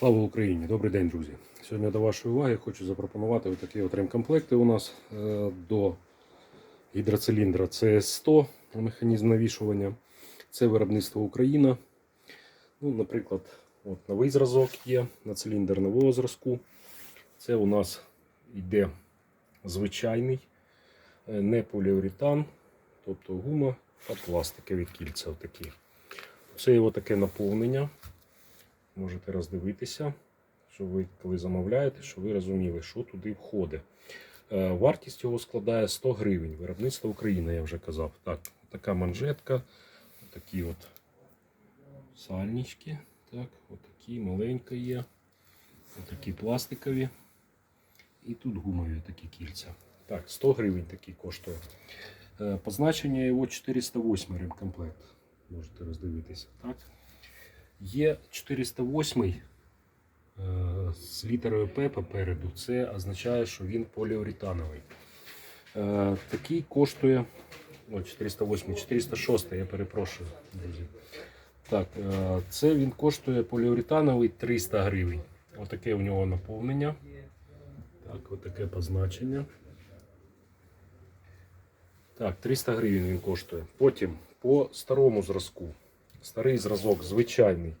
Слава Україні! Добрий день, друзі! Сьогодні до вашої уваги хочу запропонувати такі ремкомплекти у нас е, до гідроциліндра CS100 механізм навішування. Це виробництво Україна. Ну, Наприклад, от новий зразок є на циліндр нового зразку. Це у нас йде звичайний, е, не поліуретан, тобто гума та пластикові кільця. Отакі. Це його таке наповнення. Можете роздивитися, щоб ви, коли замовляєте, щоб ви розуміли, що туди входить. Е, Вартість його складає 100 гривень. Виробництво України, я вже казав. Так, така манжетка, такі от сальнички. Так, отакі маленькі є. Отакі пластикові. І тут гумові такі кільця. Так, 100 гривень такі коштує. Е, Позначення його 408 ремкомплект. Можете роздивитися. Так. Є 408 е, з літерою П попереду. Це означає, що він поліуретановий. Е, Такий коштує. О, 408, 406, я перепрошую, друзі. Так, е, це він коштує поліуретановий 300 гривень. Отаке у нього наповнення. Так, отаке позначення. Так, 300 гривень він коштує. Потім по старому зразку. Старий зразок звичайний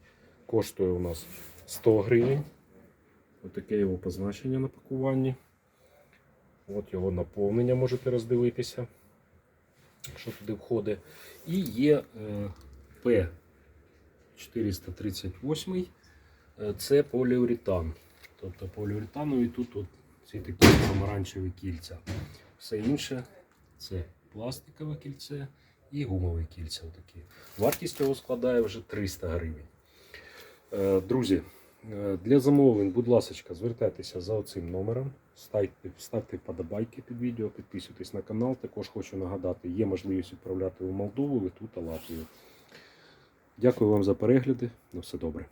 коштує у нас 100 гривень. Отаке його позначення на пакуванні. От його наповнення можете роздивитися, що туди входить. І є е, П438. Е, Це поліуретан. Тобто поліуретанові тут от ці такі помаранчеві кільця. Все інше це пластикове кільце і гумове кільця. Отакі. Вартість його складає вже 300 гривень. Е, Друзі, е, для замовлень, будь ласка, звертайтеся за оцим номером, ставте, ставте вподобайки під відео, підписуйтесь на канал. Також хочу нагадати, є можливість відправляти у Молдову, Литву та Латвію. Дякую вам за перегляди. На все добре.